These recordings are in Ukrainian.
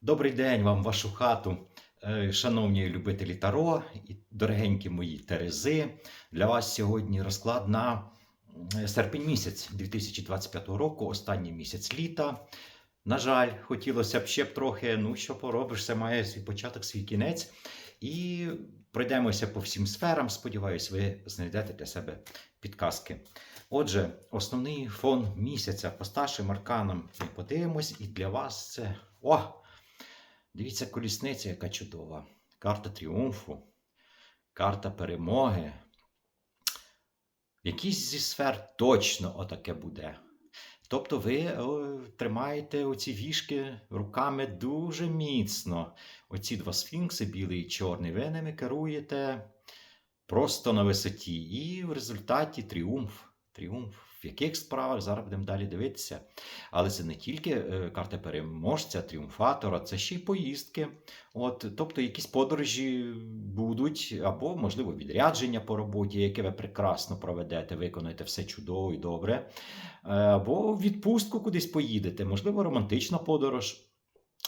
Добрий день вам, вашу хату, Е, шановні любителі Таро і дорогенькі мої Терези. Для вас сьогодні розклад на е, серпень місяць 2025 року, останній місяць літа. На жаль, хотілося б ще б трохи, ну що поробиш, все має свій початок, свій кінець. І пройдемося по всім сферам. Сподіваюсь, ви знайдете для себе підказки. Отже, основний фон місяця по старшим арканам подивимось, і для вас це. О! Дивіться, колісниця, яка чудова. Карта тріумфу, карта перемоги. Якісь зі сфер точно отаке буде. Тобто ви о, тримаєте оці вішки руками дуже міцно. Оці два сфінкси, білий і чорний, ви ними керуєте просто на висоті. І в результаті тріумф. Тріумф. В яких справах зараз будемо далі дивитися. Але це не тільки е, карта переможця, тріумфатора, це ще й поїздки. От, тобто якісь подорожі будуть, або, можливо, відрядження по роботі, яке ви прекрасно проведете, виконаєте все чудово і добре. Е, Або відпустку кудись поїдете, можливо, романтична подорож.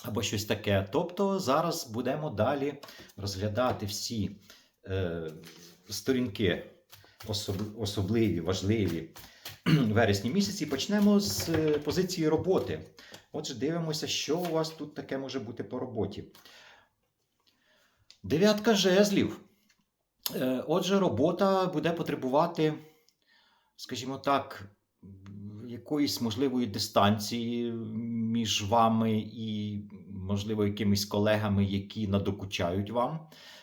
Або щось таке. Тобто зараз будемо далі розглядати всі е, сторінки особ- особливі, важливі вересні місяці. Почнемо з е, позиції роботи. Отже, дивимося, що у вас тут таке може бути по роботі. Дев'ятка жезлів. Е, Отже, робота буде потребувати, скажімо так, якоїсь можливої дистанції між вами і, можливо, якимись колегами, які надокучають вам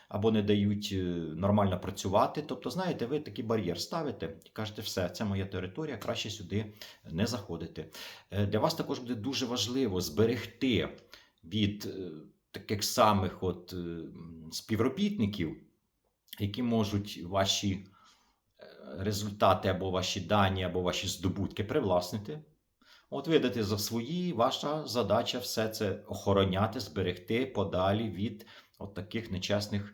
або не дають е, нормально працювати. Тобто, знаєте, ви такий бар'єр ставите і кажете, все, це моя територія, краще сюди не заходити. Е, Для вас також буде дуже важливо зберегти від е, таких самих от співробітників, які можуть ваші результати або ваші дані, або ваші здобутки привласнити. От видати за свої, ваша задача все це охороняти, зберегти подалі від от таких нечесних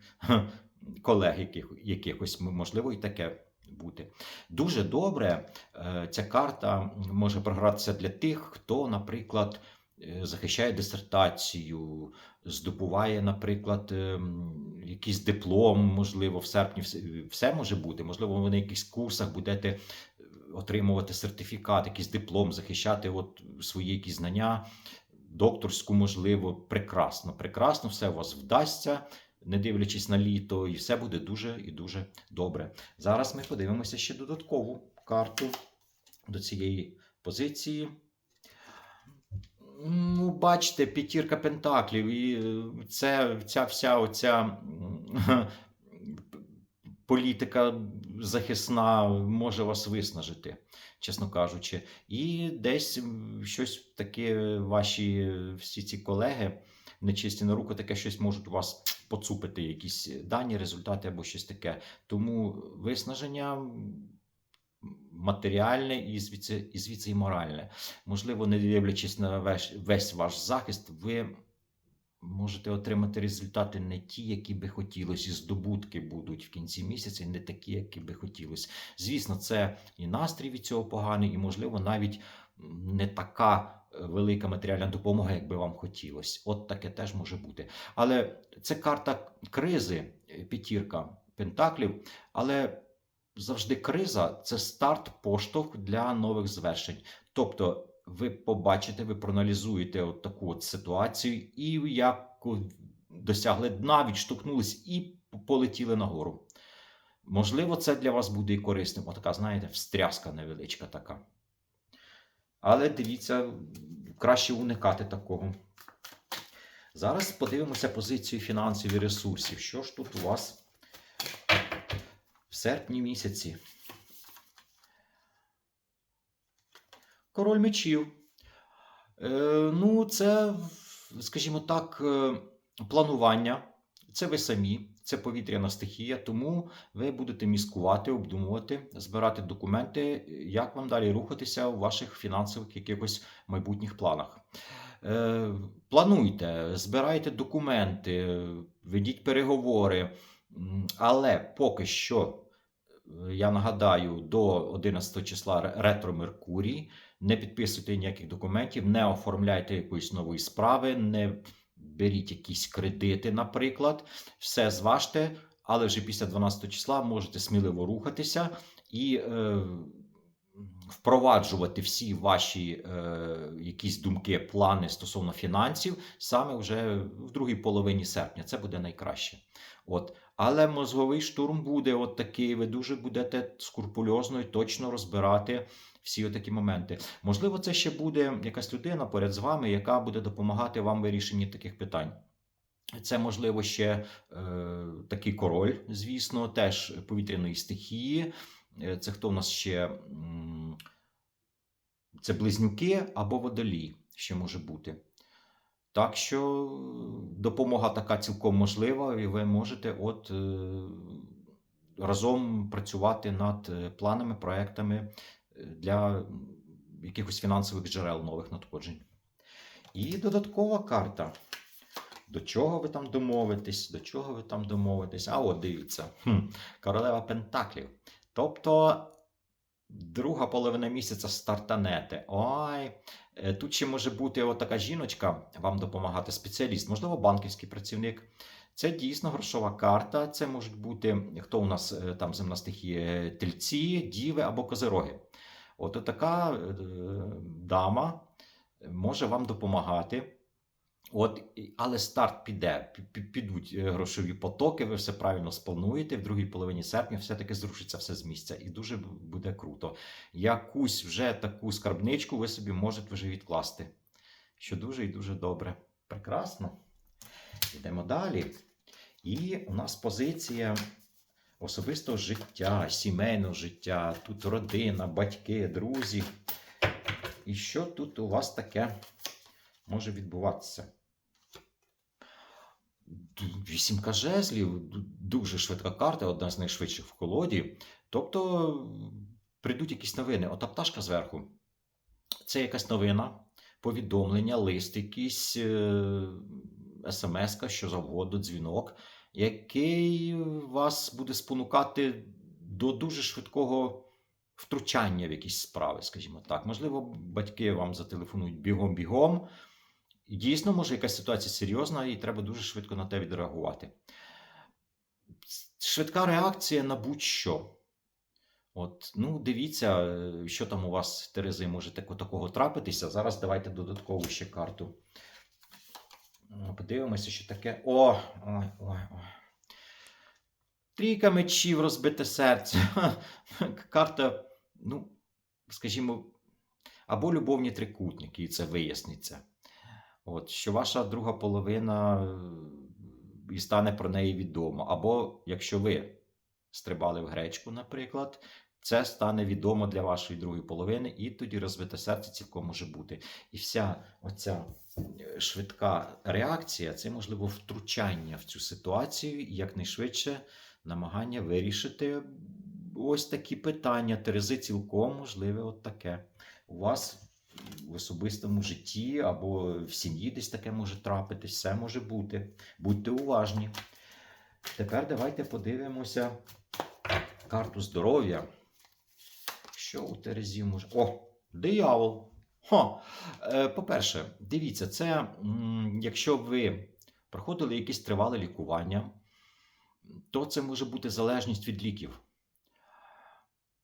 колег, яких, якихось, можливо, і таке бути. Дуже добре е, ця карта може програтися для тих, хто, наприклад, е, захищає дисертацію, здобуває, наприклад, ем, якийсь диплом, можливо, в серпні все, може бути. Можливо, ви на якихось курсах будете е, отримувати сертифікат, якийсь диплом, захищати от свої якісь знання, докторську, можливо, прекрасно. Прекрасно, все у вас вдасться, не дивлячись на літо, і все буде дуже і дуже добре. Зараз ми подивимося ще додаткову карту до цієї позиції. Ну, бачите, п'ятірка пентаклів, і е, це ця вся оця політика захисна може вас виснажити, чесно кажучи. І десь щось таке ваші всі ці колеги нечисті на руку, таке щось можуть у вас поцупити, якісь дані, результати або щось таке. Тому виснаження матеріальне і звідси, і звідси і моральне. Можливо, не дивлячись на весь, весь ваш захист, ви можете отримати результати не ті, які би хотілося, і здобутки будуть в кінці місяця, не такі, які би хотілося. Звісно, це і настрій від цього поганий, і, можливо, навіть не така е, велика матеріальна допомога, як би вам хотілося. От таке теж може бути. Але це карта кризи, е, п'ятірка пентаклів. Але завжди криза це старт, поштовх для нових звершень. Тобто, ви побачите, ви проаналізуєте от таку от ситуацію, і як досягли дна, відштовхнулись і полетіли нагору. Можливо, це для вас буде і корисним. Отака, знаєте, встряска невеличка така. Але дивіться, краще уникати такого. Зараз подивимося позицію фінансів і ресурсів. Що ж тут у вас в серпні місяці? Король мечів. Е, ну, це, скажімо так, е, планування. Це ви самі, це повітряна стихія, тому ви будете міскувати, обдумувати, збирати документи, як вам далі рухатися у ваших фінансових якихось майбутніх планах. Е, плануйте, збирайте документи, ведіть переговори, але поки що, я нагадаю, до 11 числа ретро Меркурій. Не підписуйте ніяких документів, не оформляйте якоїсь нової справи, не беріть якісь кредити, наприклад, все зважте, але вже після 12 числа можете сміливо рухатися і е, впроваджувати всі ваші е, якісь думки, плани стосовно фінансів саме вже в другій половині серпня. Це буде найкраще. От. Але мозговий штурм буде от такий, ви дуже будете скрупульозно і точно розбирати всі такі моменти. Можливо, це ще буде якась людина поряд з вами, яка буде допомагати вам вирішенні таких питань. Це, можливо, ще е, такий король, звісно, теж повітряної стихії. Е, Це хто в нас ще? Це близнюки або водолій, ще може бути. Так що допомога така цілком можлива, і ви можете от е, разом працювати над е, планами, проектами для якихось фінансових джерел нових надходжень. І додаткова карта. До чого ви там домовитесь? До чого ви там домовитесь? А от дивіться, хм, королева Пентаклів. Тобто друга половина місяця стартанете. Ой, е, тут ще може бути от така жіночка, вам допомагати спеціаліст, можливо, банківський працівник. Це дійсно грошова карта. Це можуть бути хто у нас е, там земна стихія, тельці, діви або козироги. От така е, дама може вам допомагати. От, але старт піде, пі- пі- підуть е, грошові потоки, ви все правильно сплануєте. В другій половині серпня все-таки зрушиться все з місця, і дуже буде круто. Якусь вже таку скарбничку ви собі можете вже відкласти. Що дуже і дуже добре. Прекрасно. Йдемо далі. І у нас позиція особистого життя, сімейного життя. Тут родина, батьки, друзі. І що тут у вас таке може відбуватися? Вісімка жезлів, дуже швидка карта, одна з найшвидших в колоді. Тобто прийдуть якісь новини. Ота пташка зверху. Це якась новина, повідомлення, лист, якийсь е, смс, що завгодно, дзвінок, який вас буде спонукати до дуже швидкого втручання в якісь справи, скажімо так. Можливо, батьки вам зателефонують бігом-бігом. Дійсно, може, якась ситуація серйозна, і треба дуже швидко на те відреагувати. Швидка реакція на будь-що. От, ну, дивіться, що там у вас, Терези, може такого трапитися. Зараз давайте додаткову ще карту. Е, Подивимося, що таке. О! Ой, ой, ой. Трійка мечів, розбите серце. Карта, ну, скажімо, або любовні трикутники, і це виясниться. От, що ваша друга половина е, і стане про неї відомо. Або якщо ви стрибали в гречку, наприклад, це стане відомо для вашої другої половини, і тоді розбите серце цілком може бути. І вся оця е, швидка реакція це можливо втручання в цю ситуацію і якнайшвидше намагання вирішити ось такі питання. Терези цілком можливе от таке. У вас в особистому житті або в сім'ї десь таке може трапитись, все може бути. Будьте уважні. Тепер давайте подивимося карту здоров'я. Що у Терезі може. О, диявол! Хо. Е, По-перше, дивіться, це якщо ви проходили якесь тривале лікування, то це може бути залежність від ліків.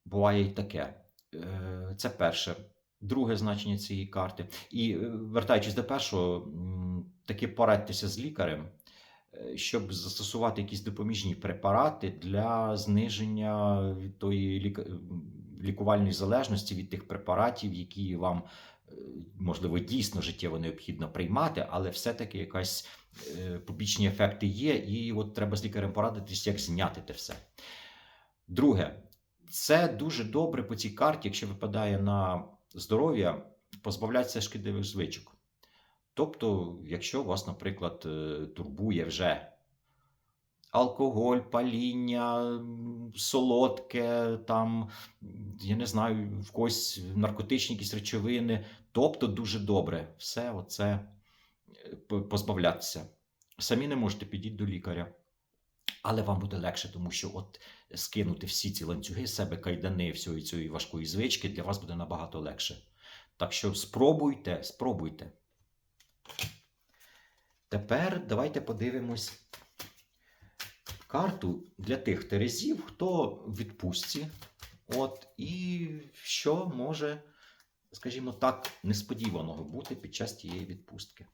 Буває і таке. Е, Це перше. Друге значення цієї карти. І е, вертаючись до першого, таки порадьтеся з лікарем, щоб застосувати якісь допоміжні препарати для зниження тої ліка- лікувальної залежності від тих препаратів, які вам е, можливо дійсно життєво необхідно приймати, але все-таки якась е, побічні ефекти є, і от треба з лікарем порадитись, як зняти те все. Друге, це дуже добре по цій карті, якщо випадає на здоров'я, позбавлятися шкідливих звичок. Тобто, якщо вас, наприклад, е, турбує вже алкоголь, паління, солодке, там, я не знаю, в когось наркотичні якісь речовини, тобто дуже добре все оце е, позбавлятися. Самі не можете підійти до лікаря. Але вам буде легше, тому що от скинути всі ці ланцюги себе, кайдани всієї цієї важкої звички для вас буде набагато легше. Так що спробуйте, спробуйте. Тепер давайте подивимось карту для тих терезів, хто в відпустці. От, і що може, скажімо так, несподіваного бути під час тієї відпустки.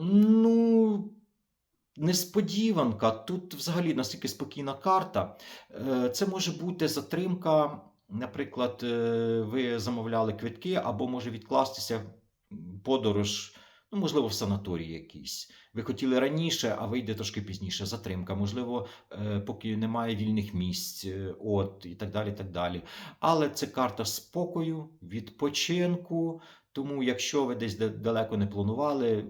Ну, несподіванка. Тут взагалі настільки спокійна карта. Е, Це може бути затримка. Наприклад, е, ви замовляли квитки, або може відкластися подорож, ну, можливо, в санаторії якийсь. Ви хотіли раніше, а вийде трошки пізніше. Затримка. Можливо, е, поки немає вільних місць, е, от і так далі. так далі. Але це карта спокою, відпочинку. Тому, якщо ви десь далеко не планували,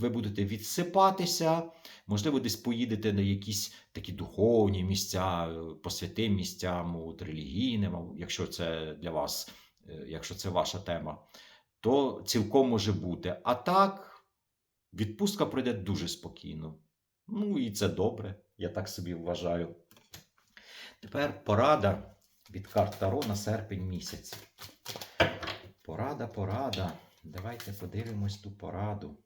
ви будете відсипатися, можливо, десь поїдете на якісь такі духовні місця, е, по святим місцям, от, релігійним, якщо це для вас, е, якщо це ваша тема, то цілком може бути. А так, відпустка пройде дуже спокійно. Ну і це добре, я так собі вважаю. Тепер порада від карт Таро на серпень місяць. Порада, порада. Давайте подивимось ту пораду.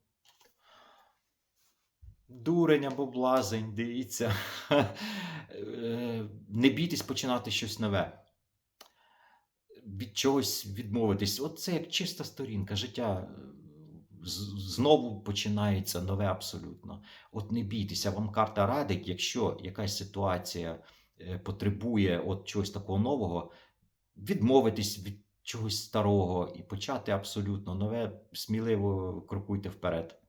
Дурень або блазень, дивіться. Е, Не бійтесь починати щось нове. Від чогось відмовитись. От це як чиста сторінка. Життя е, знову починається нове абсолютно. От не бійтеся, вам карта радить, якщо якась ситуація е, потребує от чогось такого нового, відмовитись від чогось старого і почати абсолютно нове, сміливо крокуйте вперед.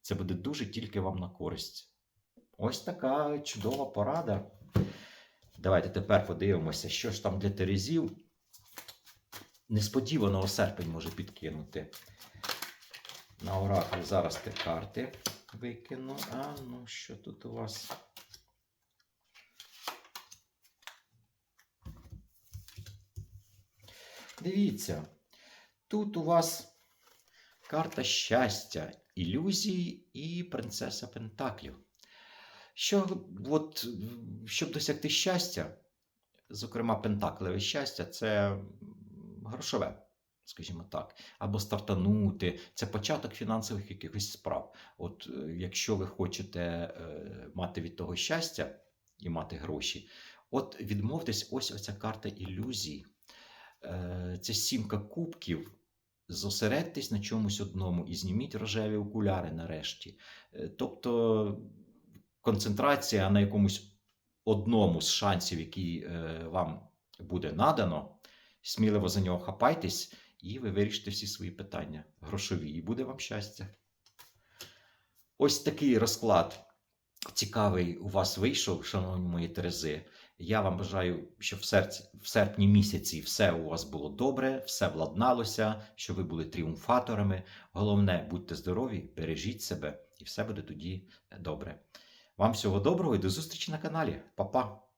Це буде дуже тільки вам на користь. Ось така чудова порада. Давайте тепер подивимося, що ж там для Терезів. Несподівано серпень може підкинути. На оракул зараз те карти викину. А ну що тут у вас? Дивіться, тут у вас карта щастя, ілюзії і принцеса Пентаклів. Що, от, щоб досягти щастя, зокрема, пентаклеве щастя, це грошове, скажімо так, або стартанути, це початок фінансових якихось справ. От е, якщо ви хочете е, мати від того щастя і мати гроші, от відмовтесь, ось оця карта ілюзій. Е, Це сімка кубків. Зосередьтесь на чомусь одному і зніміть рожеві окуляри нарешті. Тобто концентрація на якомусь одному з шансів, який вам буде надано, сміливо за нього хапайтесь, і ви вирішите всі свої питання грошові, і буде вам щастя. Ось такий розклад цікавий у вас вийшов, шановні мої Терези. Я вам бажаю, щоб в, серці, в серпні місяці все у вас було добре, все владналося, щоб ви були тріумфаторами. Головне, будьте здорові, бережіть себе, і все буде тоді добре. Вам всього доброго і до зустрічі на каналі. Па-па!